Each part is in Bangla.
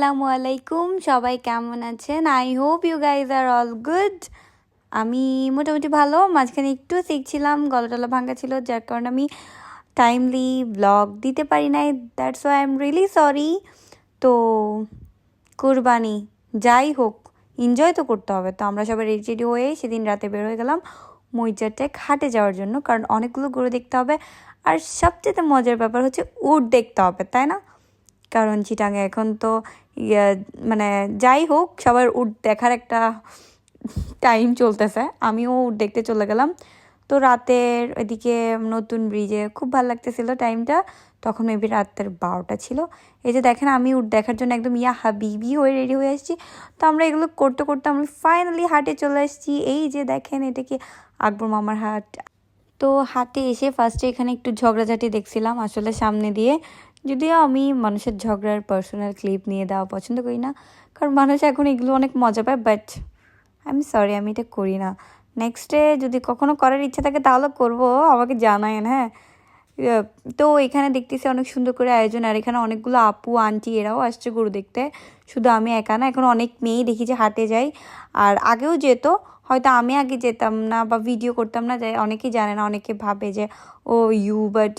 আসসালামু আলাইকুম। সবাই কেমন আছেন? I hope you guys are all good আমি মোটামুটি ভালো। মাঝখানে একটু শিখছিলাম গলাটলা ভাঙ্গা ছিল, যার কারণে আমি টাইমলি ব্লগ দিতে পারি নাই। That's why I am really sorry তো কুরবানি, যাই হোক এনজয় তো করতে হবে। তো আমরা সবাই রেডি রেডি হয়ে সেদিন রাতে বের হয়ে গেলাম মইজারটায় ঘাটে যাওয়ার জন্য। কারণ অনেকগুলো গরু দেখতে হবে। আর সবচেয়ে মজার ব্যাপার হচ্ছে উট দেখতে হবে, তাই না? কারণ চিটাঙে এখন তো ইয়ে মানে যাই হোক, সবার উট দেখার একটা টাইম চলতেছে। আমিও উট দেখতে চলে গেলাম। তো রাতের এদিকে নতুন ব্রিজে খুব ভালো লাগতেছিল টাইমটা তখন মেবি রাতের বারোটা ছিল। এই যে দেখেন, আমি উট দেখার জন্য একদম ইয়া হাবিবি হয়ে রেডি হয়ে আসছি। তো আমরা এগুলো করতে করতে আমরা ফাইনালি হাটে চলে আসছি। এই যে দেখেন, এটা কি আকবর মামার হাট। তো হাটে এসে ফার্স্টে এখানে একটু ঝগড়াঝাটি দেখছিলাম আসলে সামনে দিয়ে। যদিও আমি মানুষের ঝগড়ার পার্সোনাল ক্লিপ নিয়ে দেওয়া পছন্দ করি না কারণ মানুষ এখন এগুলো অনেক মজা পায় বাট আমি সরি আমি এটা করি না। নেক্সটে যদি কখনো করার ইচ্ছা থাকে তাহলে করব আমাকে জানায়েন হ্যাঁ। ইয়ে, তো এখানে দেখতেছি অনেক সুন্দর করে আয়োজন আর এখানে অনেকগুলো আপু আন্টি এরাও আসছে গরু দেখতে। শুধু আমি একা না এখন অনেক মেয়েই দেখি যে হাটে যাই আর আগেও যেত হয়তো আমি আগে যেতাম না বা ভিডিও করতাম না যাই অনেকেই জানে না অনেকে ভাবে যে ও ইউ বাট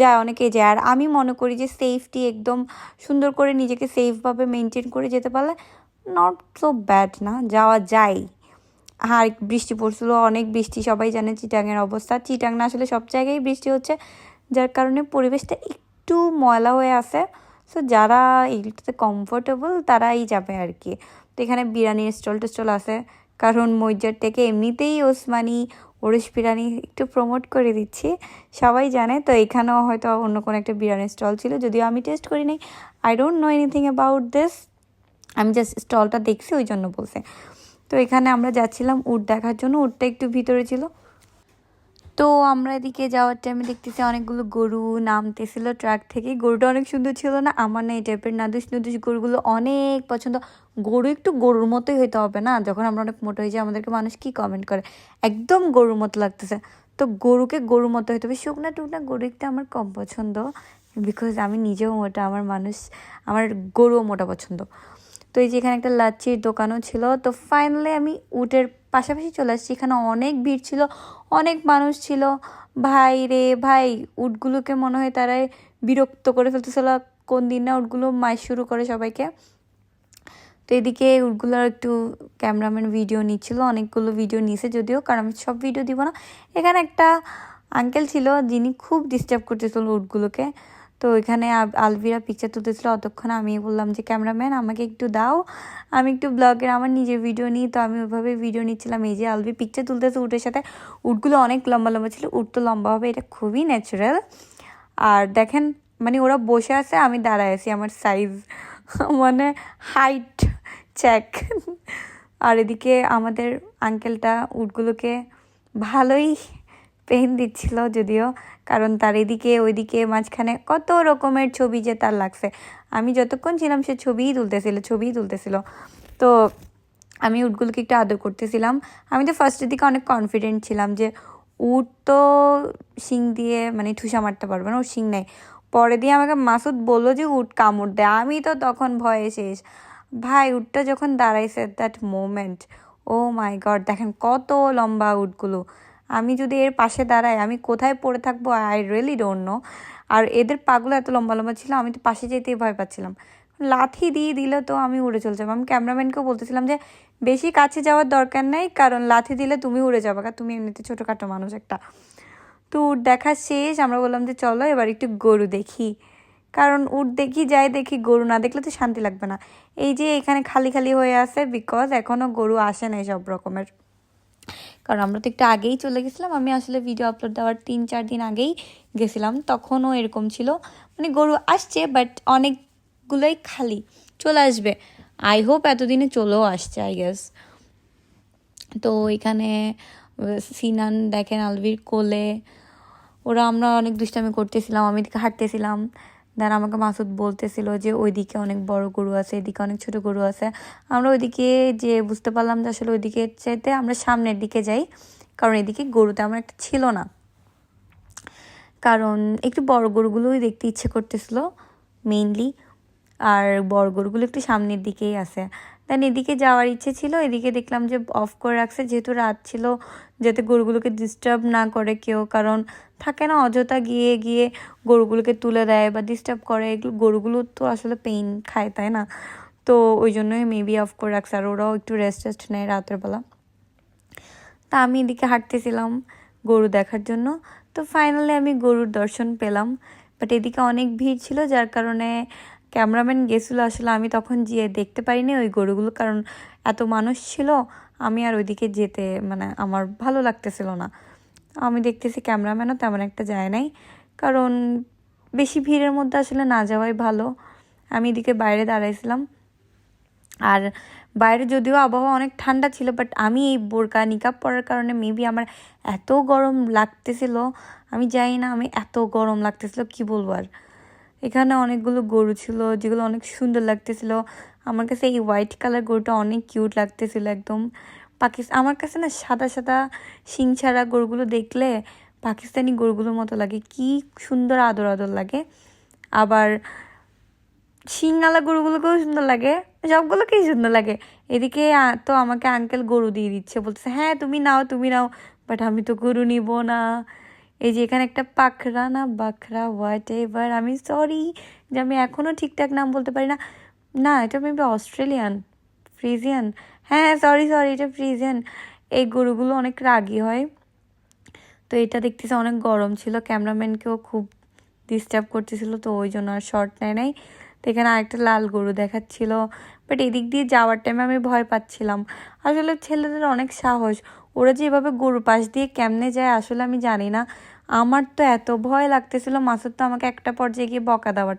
যায় অনেকে যায়। আর আমি মনে করি যে সেফটি একদম সুন্দর করে নিজেকে সেফভাবে মেনটেন করে যেতে পারলে নট সো ব্যাড না, যাওয়া যায়। আর বৃষ্টি পড়ছিল, অনেক বৃষ্টি, সবাই জানে চিটাংয়ের অবস্থা। চিটাং না আসলে সব জায়গায় বৃষ্টি হচ্ছে, যার কারণে পরিবেশটা একটু ময়লা হয়ে আছে। সো যারা এইটাতে কমফোর্টেবল তারাই যাবে আর কি। তো এখানে বিরিয়ানির স্টল টেস্টল আছে, কারণ মৈজার থেকে এমনিতেই ওসমানি ওরিশ বিরিয়ানি একটু প্রমোট করে দিচ্ছি। সবাই জানে, তো এখানেও হয়তো অন্য কোনো একটা বিরিয়ানির স্টল ছিল, যদিও আমি টেস্ট করি নাই I don't know anything about this আমি জাস্ট স্টলটা দেখছি, ওই জন্য বলছে। তো এখানে আমরা যাচ্ছিলাম উট দেখার জন্য, উটটা একটু ভিতরে ছিল। তো আমরা এদিকে যাওয়ার টাইমে দেখতেছি অনেকগুলো গরু নামতেছিল ট্রাক থেকে। গরুটা অনেক সুন্দর ছিল না? আমার না এই টাইপের নাদুস নুদুস গরুগুলো অনেক পছন্দ। গরু একটু গরুর মতোই হইতে হবে না? যখন আমরা অনেক মোটো হয়ে যাই আমাদেরকে মানুষ কি কমেন্ট করে? একদম গরুর মতো লাগতেছে। তো গরুকে গরুর মতো হইতে হবে। শুকনা টুকনা গরু একটা আমার কম পছন্দ বিকজ আমি নিজেও মোটা, আমার মানুষ, আমার গরুও মোটা পছন্দ। তো এই যে এখানে একটা লাচ্ছির দোকানও ছিল। তো ফাইনালি আমি উটের পাশাপাশি চলে আসছি। এখানে অনেক ভিড় ছিল, অনেক মানুষ ছিল। ভাই রে ভাই, উটগুলোকে মনে হয় তারাই বিরক্ত করে ফেলতেছিল। কোন দিন না উটগুলো মাইস শুরু করে সবাইকে। তো এদিকে উটগুলোর একটু ক্যামেরাম্যান ভিডিও নিচ্ছিল, অনেকগুলো ভিডিও নিছে যদিও, কারণ আমি সব ভিডিও দিব না। এখানে একটা আঙ্কেল ছিল, যিনি খুব ডিস্টার্ব করতেছিল উটগুলোকে। তো এখানে আলভিরা পিকচার তুলতেছিল। অতক্ষণ আমি বললাম যে ক্যামেরাম্যান আমাকে একটু দাও। আমি একটু ব্লগের আমার নিজের ভিডিও নিই। তো আমি ওইভাবে ভিডিও নিচ্ছিলাম। এই যে আলভি পিকচার তুলতেছে উটের সাথে। উটগুলো অনেক লম্বা লম্বা ছিল। উট তো লম্বা হবে, এটা খুবই ন্যাচারাল আর দেখেন মানে ওরা বসে আছে, আমি দাঁড়ায় আছি। আমার সাইজ মানে হাইট চেক আর এদিকে আমাদের আঙ্কেলটা উটগুলোকে ভালোই পেন দিচ্ছিল যদিও, কারণ তার এদিকে ওইদিকে মাঝখানে কত রকমের ছবি যে তার লাগছে। আমি যতক্ষণ ছিলাম সে ছবিই তুলতেছিল ছবিই তুলতেছিল। তো আমি উটগুলোকে একটু আদর করতেছিলাম। আমি তো ফার্স্টের দিকে অনেক কনফিডেন্ট ছিলাম যে উট তো শিং দিয়ে মানে ঠুসা মারতে পারবে না, ওর শিং নেই। পরে দিয়ে আমাকে মাসুদ বলল যে উট কামড় দেয় আমি তো তখন ভয়ে শেষ। ভাই, উটটা যখন দাঁড়াইছে that moment oh my god দেখেন কত লম্বা উটগুলো। আমি যদি এর পাশে দাঁড়াই, আমি কোথায় পড়ে থাকব? আই রিয়েলি ডোন্ট নো আর এদের পাগুলো এত লম্বা লম্বা ছিল, আমি তো পাশে যেতেই ভয় পাচ্ছিলাম। লাথি দিয়ে দিলে তো আমি উড়ে চলে যাব। আমি ক্যামেরাম্যানকেও বলতেছিলাম যে, বেশি কাছে যাওয়ার দরকার নেই, কারণ লাথি দিলে তুমি উড়ে যাবে। কারণ তুমি এমনিতে ছোটোখাটো মানুষ একটা। তো উট দেখা শেষ। আমরা বললাম যে, চলো এবার একটু গরু দেখি। কারণ উট দেখি, যাই দেখি, গরু না দেখলে তো শান্তি লাগবে না। এই যে এখানে খালি খালি হয়ে আছে বিকজ এখনও গরু আসে না সব রকমের। কারণ আমরা তো একটু আগেই চলে গেছিলাম। আমি আসলে ভিডিও আপলোড দেওয়ার তিন, চার দিন আগেই গেছিলাম। তখনও এরকম ছিল। মানে গরু আসছে বাট অনেকগুলোই খালি। চলে আসবে। আই হোপ এতদিনে চলেও আসছে আই গেস তো এখানে, সিনান দেখেন, আলভির কোলে। ওরা আমরা অনেক দুষ্টামি করতেছিলাম, আমি হাঁটতেছিলাম। দেন আমাকে মাসুদ বলতেছিল যে ওইদিকে অনেক বড় গরু আছে, এদিকে অনেক ছোট গরু আছে। আমরা ওইদিকে যে বুঝতে পারলাম যে আসলে ওইদিকে চাইতে আমরা সামনের দিকে যাই, কারণ এদিকে গরু তেমন একটা ছিল না। কারণ একটু বড় গরুগুলোই দেখতে ইচ্ছে করতেছিল মেইনলি আর বড় গরুগুলো একটু সামনের দিকেই আছে। দেন এদিকে যাওয়ার ইচ্ছে ছিল, এদিকে দেখলাম যে অফ করে রাখছে, যেহেতু রাত ছিল, যাতে গরুগুলোকে ডিস্টার্ব না করে কেউ, কারণ থাকে না, অযথা গিয়ে গিয়ে গরুগুলোকে তুলে দেয় বা ডিস্টার্ব করে, এগুলো গরুগুলো তো আসলে পেইন খায়, তাই না? তো ওই জন্যই মেবি অফ করে রাখছে, আর ওরাও একটু রেস্ট টেস্ট নেয় রাতের বেলা। তা আমি এদিকে হাঁটতেছিলাম গরু দেখার জন্য। তো ফাইনালি আমি গরুর দর্শন পেলাম বাট এদিকে অনেক ভিড় ছিল, যার কারণে ক্যামেরাম্যান গেছিল আসলে, আমি তখন গিয়ে দেখতে পারিনি ওই গরুগুলো, কারণ এত মানুষ ছিল, আমি আর ওইদিকে যেতে মানে আমার ভালো লাগতেছিল না। আমি দেখতেছি ক্যামেরাম্যানও তেমন একটা যায় নাই, কারণ বেশি ভিড়ের মধ্যে আসলে না যাওয়াই ভালো। আমি এদিকে বাইরে দাঁড়াইছিলাম, আর বাইরে যদিও আবহাওয়া অনেক ঠান্ডা ছিল বাট আমি এই বোরকা নিকাপ পরার কারণে মেবি আমার এত গরম লাগতেছিল, আমি জানি না আমি এত গরম লাগতেছিল, কি বলব আর? এখানে অনেকগুলো গরু ছিল, যেগুলো অনেক সুন্দর লাগতেছিল। আমার কাছে এই হোয়াইট কালার গরুটা অনেক কিউট লাগতেছিল একদম। পাকিস্তান আমার কাছে না সাদা সাদা শিং ছাড়া গরুগুলো দেখলে পাকিস্তানি গরুগুলোর মতো লাগে। কি সুন্দর আদর আদর লাগে। আবার শিংওয়ালা গরুগুলোকেও সুন্দর লাগে। সবগুলোকেই সুন্দর লাগে। এদিকে তো আমাকে আঙ্কেল গরু দিয়ে দিচ্ছে। বলতেছে হ্যাঁ তুমি নাও তুমি নাও বাট আমি তো গরু নিব না। এই যে এখানে একটা পাখরা না, বাখরা হোয়াট এভার আমি সরি যে আমি এখনও ঠিকঠাক নাম বলতে পারি না। না, এটা মেবি অস্ট্রেলিয়ান ফ্রিজিয়ান হ্যাঁ সরি সরি এটা ফ্রিজিয়ান এই গরুগুলো অনেক রাগি হয়। তো এটা দেখতেছে অনেক গরম ছিল, ক্যামেরাম্যানকেও খুব ডিস্টার্ব করতেছিল, তো ওই জন্য আর শর্ট নেয় নাই। তো এখানে আরেকটা লাল গরু দেখাচ্ছিল। বাট এদিক দিয়ে যাওয়ার টাইমে আমি ভয় পাচ্ছিলাম। আসলে ছেলেদের অনেক সাহস। ওরা যে এভাবে গরুর পাশ দিয়ে কেমনে যায় আসলে আমি জানি না। আমার তো এত ভয় লাগতেছিল, মাসুদ তো আমাকে একটা পর্যায়ে গিয়ে বকা দেওয়ার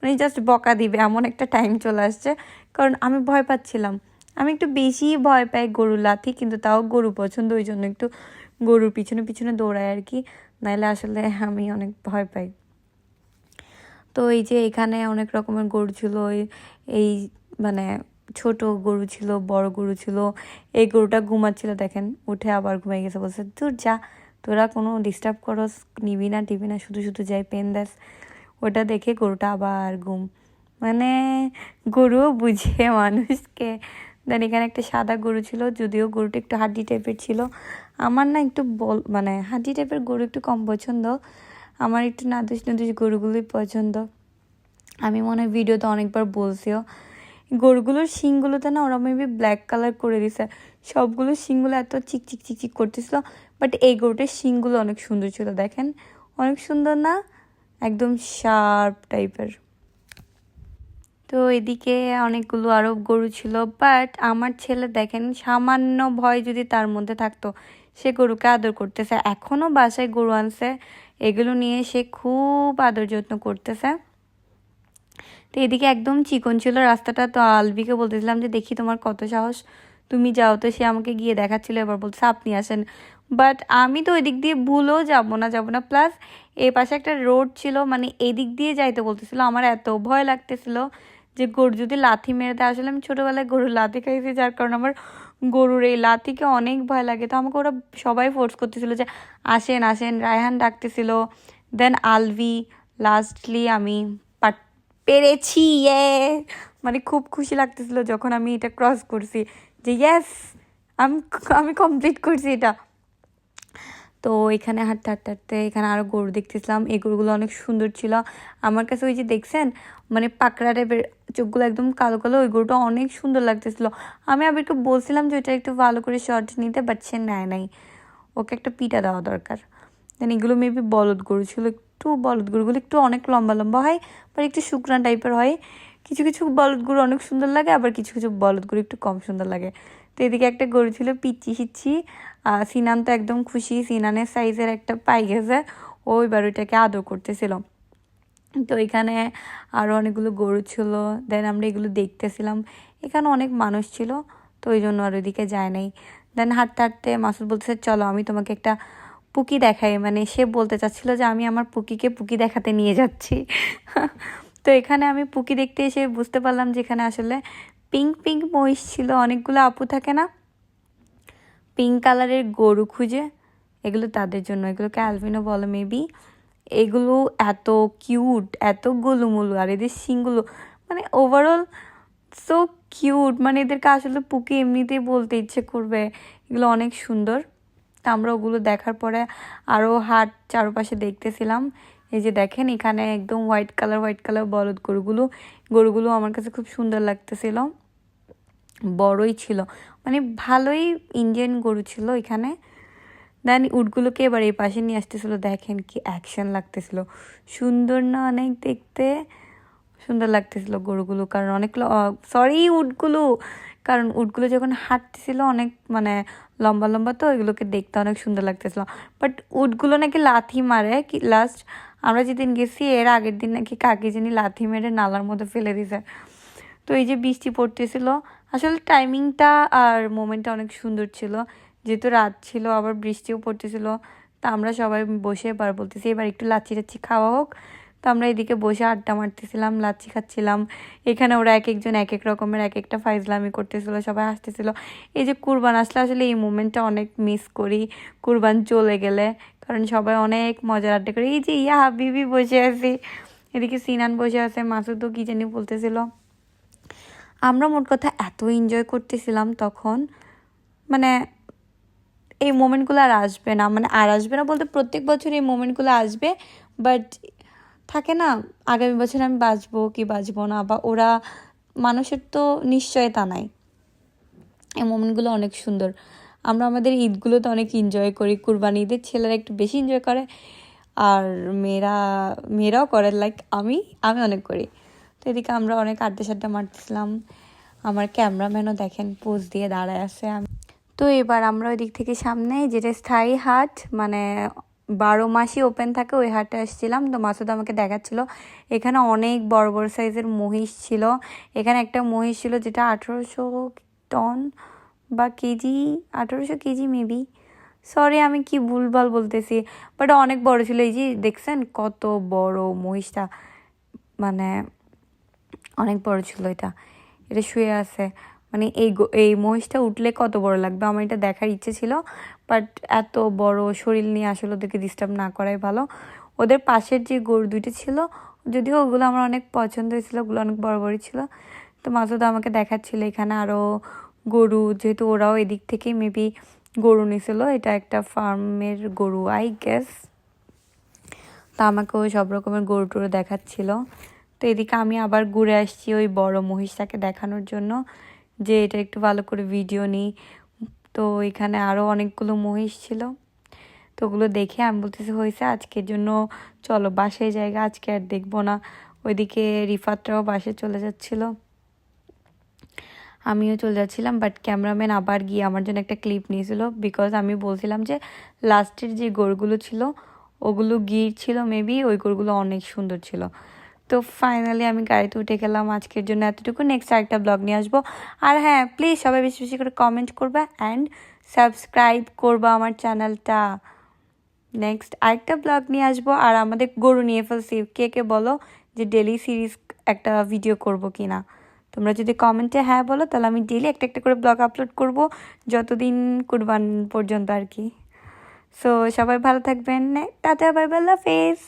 মানে জাস্ট বকা দিবে, এমন একটা টাইম চলে আসছে। কারণ আমি ভয় পাচ্ছিলাম। আমি একটু বেশি ভয় পাই গরু লাথি, কিন্তু তাও গরু পছন্দ, ওই জন্য একটু গরুর পিছনে পিছনে দৌড়াই আর কি। নাইলে আসলে আমি অনেক ভয় পাই। তো এই যে এখানে অনেক রকমের গরু ছিল এই মানে ছোট গরু ছিল, বড় গরু ছিল, এই গরুটা ঘুমাচ্ছিল, দেখেন, উঠে আবার ঘুমাই গেছে, বলছে তোর যা, তোরা কোনো ডিস্টার্ব করস, নিবি না, টিবি না, শুধু শুধু যাই পেন দেস। ওটা দেখে গরুটা আবার ঘুম। মানে গরুও বুঝে মানুষকে। দেন এখানে একটা সাদা গরু ছিল, যদিও গরুটা একটু হাড্ডি টাইপের ছিল। আমার না একটু বল মানে হাড্ডি টাইপের গরু একটু কম পছন্দ। আমার একটু নাদুস নাদুস গরুগুলোই পছন্দ। আমি মনে হয় ভিডিওতে অনেকবার বলছিও গরুগুলোর শিংগুলোতে না ওরা মেবি ব্ল্যাক কালার করে দিছে। সবগুলো শিংগুলো এত চিক চিক চিক চিক করতেছিল বাট এই গরুটার শিংগুলো অনেক সুন্দর ছিল, দেখেন। অনেক সুন্দর না? একদম শার্প টাইপের তো এদিকে অনেকগুলো আরও গরু ছিল বাট আমার ছেলে দেখেন, সামান্য ভয় যদি তার মধ্যে থাকতো, সে গরুকে আদর করতেছে। এখনও বাসায় গরু আনছে, এগুলো নিয়ে সে খুব আদর যত্ন করতেছে। তো এদিকে একদম চিকন ছিল রাস্তাটা, তো আলবিকে বলতেছিলাম যে, দেখি তোমার কত সাহস। তুমি যাও। তো সে আমাকে গিয়ে দেখাচ্ছিল, এবার বলছে আপনি আসেন। বাট আমি তো ওই দিক দিয়ে ভুলেও যাব না যাব না। প্লাস এ পাশে একটা রোড ছিল মানে এদিক দিয়ে যাইতে বলতেছিল। আমার এত ভয় লাগতেছিল যে, গরু যদি লাথি মেরে দেয়। আসলে আমি ছোটোবেলায় গরুর লাথি খাইছি, যার কারণে আমার গরুর এই লাথিকে অনেক ভয় লাগে। তো আমাকে ওরা সবাই ফোর্স করতেছিল যে, আসেন আসেন। রায়হান ডাকতেছিল। দেন আলভি লাস্টলি আমি পেরেছি ইয়ে মানে খুব খুশি লাগতেছিল যখন আমি এটা ক্রস করছি যে ইয়েস আমি আমি কমপ্লিট করছি এটা। তো এখানে হাঁটতে হাঁটতে হাঁটতে এখানে আরও গরু দেখতেছিলাম। এই গরুগুলো অনেক সুন্দর ছিল। আমার কাছে ওই যে দেখছেন মানে পাকড়া টাইপের চোখগুলো একদম কালো কালো, ওই গরুটা অনেক সুন্দর লাগতেছিল। আমি আবিরকে বলছিলাম যে ওইটা একটু ভালো করে শর্ট নিতে বাট সে নেয় নাই। ওকে একটা পিটা দেওয়া দরকার। দেন এগুলো মেবি বলদ গরু ছিল একটু বলদ গরুগুলো একটু অনেক লম্বা লম্বা হয় বাট একটু শুকনা টাইপের হয়। কিছু কিছু বলদ গরু অনেক সুন্দর লাগে, আবার কিছু কিছু বলদ গরু একটু কম সুন্দর লাগে। তো এদিকে একটা গরু ছিল পিচ্ছি হিচ্ছি সিনান তো একদম খুশি, সিনানের সাইজের একটা পাই গেছে ও এবার ওইটাকে আদর করতেছিল। তো এখানে আরও অনেকগুলো গরু ছিল, দেন আমরা এগুলো দেখতেছিলাম, এখানে অনেক মানুষ ছিল, তো ওই জন্য আর ওইদিকে যায় নাই। দেন হাঁটতে হাঁটতে মাসুদ বলতেছে, চলো আমি তোমাকে একটা পুকি দেখায় মানে সে বলতে চাচ্ছিল যে আমি আমার পুকিকে পুকি দেখাতে নিয়ে যাচ্ছি। তো এখানে আমি পুকি দেখতে এসে বুঝতে পারলাম যে এখানে আসলে পিঙ্ক পিঙ্ক মহিষ ছিল, অনেকগুলো আপু থাকে না? পিঙ্ক কালারের গরু খুঁজে, এগুলো তাদের জন্য, এগুলোকে অ্যালভিনো বলো মেবি এগুলো এত কিউট এত গোলুমুলু, আর এদের শিংগুলো মানে ওভারঅল সো কিউট মানে এদেরকে আসলে পুকি এমনিতেই বলতে ইচ্ছে করবে, এগুলো অনেক সুন্দর। তা আমরা ওগুলো দেখার পরে আরও হাট চারপাশে দেখতেছিলাম। এই যে দেখেন এখানে একদম হোয়াইট কালার হোয়াইট কালার বলদ গরুগুলো। গরুগুলো আমার কাছে খুব সুন্দর লাগতেছিল। বড়ই ছিল। মানে ভালোই ইন্ডিয়ান গরু ছিল এখানে। দেন উটগুলোকে এবার এই পাশে নিয়ে আসতেছিল। দেখেন কি অ্যাকশন লাগতেছিল। সুন্দর না অনেক দেখতে। সুন্দর লাগতেছিল গরুগুলো। কারণ অনেকগুলো সরি উটগুলো। কারণ উটগুলো যখন হাঁটতেছিল অনেক মানে লম্বা লম্বা তো, এগুলোকে দেখতে অনেক সুন্দর লাগতেছিল। বাট উটগুলো নাকি লাথি মারে। কি লাস্ট আমরা যেদিন গেছি, এর আগের দিন নাকি কাকি জানি লাথি মেরে নালার মধ্যে ফেলে দিছে। তো এই যে বৃষ্টি পড়তেছিল, আসলে টাইমিংটা আর মোমেন্টটা অনেক সুন্দর ছিল। যেহেতু রাত ছিল, আবার বৃষ্টিও পড়তেছিল। তা আমরা সবাই বসে এবার বলতেছি, এবার একটু লাচ্ছি টাচ্ছি খাওয়া হোক। তো আমরা এদিকে বসে আড্ডা মারতেছিলাম, লাচ্ছি খাচ্ছিলাম। এখানে ওরা এক একজন এক এক রকমের এক একটা ফাইজলামি করতেছিল, সবাই হাসতেছিল। এই যে কুরবান, আসলে আসলে এই মোমেন্টটা অনেক মিস করি। কুরবান চলে গেলে, কারণ সবাই অনেক মজার আড্ডা করে। এই যে ইয়া হাবিবি বসে আছি। এদিকে সিনান বসে আছে মাসুদও কী জানি বলতেছিল। আমরা মোট কথা এত এনজয় করতেছিলাম তখন মানে এই মোমেন্টগুলো আর আসবে না। মানে আর আসবে না বলতে প্রত্যেক বছর এই মোমেন্টগুলো আসবে বাট থাকে না, আগামী বছর আমি বাঁচবো কি বাঁচবো না, বা ওরা মানুষের তো নিশ্চয়তা নাই। এই মোমেন্টগুলো অনেক সুন্দর। আমরা আমাদের ঈদগুলোতে অনেক এনজয় করি, কুরবানি ঈদের ছেলেরা একটু বেশি এনজয় করে, আর মেয়েরা, মেয়েরাও করে লাইক আমি আমি অনেক করি। তো এদিকে আমরা অনেক আড্ডা সাড্ডা মারতেছিলাম। আমার ক্যামেরাম্যানও দেখেন পোজ দিয়ে দাঁড়ায় আছে। আমি তো এবার আমরা ওই দিক থেকে সামনে, যেটা স্থায়ী হাট মানে বারো মাসই ওপেন থাকে, ওই হাটে আসছিলাম। তো মাসুদ আমাকে দেখাচ্ছিল। এখানে অনেক বড় বড় সাইজের মহিষ ছিল। এখানে একটা মহিষ ছিল যেটা আঠেরোশো টন বা কেজি, আঠেরোশো কেজি মেবি সরি আমি কি ভুলভাল বলতেছি। বাট অনেক বড় ছিল। এই যে দেখছেন কত বড় মহিষটা। মানে অনেক বড় ছিল এটা। এটা শুয়ে আছে। মানে এই এই মহিষটা উঠলে কত বড় লাগবে? আমার এটা দেখার ইচ্ছে ছিল বাট এত বড় শরীর নিয়ে আসলে ওদেরকে ডিস্টার্ব না করাই ভালো। ওদের পাশের যে গরু দুইটা ছিল, যদিও ওগুলো আমার অনেক পছন্দ হয়েছিল, ওগুলো অনেক বড় বড় ছিল। তো মাসুদ আমাকে দেখাচ্ছিল এখানে আরও গরু, যেহেতু ওরাও এদিক থেকেই মেবি গরু নিছিল, এটা একটা ফার্মের গরু আই গেস তা আমাকে ওই সব রকমের গরু টরু দেখাচ্ছিল। তো এদিকে আমি আবার ঘুরে আসছি ওই বড় মহিষটাকে দেখানোর জন্য। যে এটা একটু ভালো করে ভিডিও নিই। তো এখানে আরও অনেকগুলো মহিষ ছিল। তো ওগুলো দেখে আমি বলতেছি হয়েছে আজকের জন্য চলো বাসায় জায়গা আজকে আর দেখব না। ওইদিকে রিফাতটাও বাসে চলে যাচ্ছিল। আমিও চলে যাচ্ছিলাম বাট ক্যামেরাম্যান আবার গিয়ে আমার জন্য একটা ক্লিপ নিয়েছিল বিকজ আমি বলছিলাম যে লাস্টের যে গরুগুলো ছিল, ওগুলো গির ছিল মেবি ওই গরুগুলো অনেক সুন্দর ছিল। তো ফাইনালি আমি গাড়িতে উঠে গেলাম। আজকের জন্য এতটুকু। নেক্সট আরেকটা ব্লগ নিয়ে আসব। আর হ্যাঁ প্লিজ সবাই বেশি বেশি করে কমেন্ট করবে অ্যান্ড সাবস্ক্রাইব করব আমার চ্যানেলটা নেক্সট আরেকটা ব্লগ নিয়ে আসব। আর আমাদের গরু নিয়ে ফেলছি। কে কে বলো যে ডেলি সিরিজ একটা ভিডিও করব কি না তোমরা যদি কমেন্টে হ্যাঁ বলো, তাহলে আমি ডেলি একটা একটা করে ব্লগ আপলোড করব। যতদিন কুরবান পর্যন্ত আর কি। সো সবাই ভালো থাকবেন। Tata bye bye face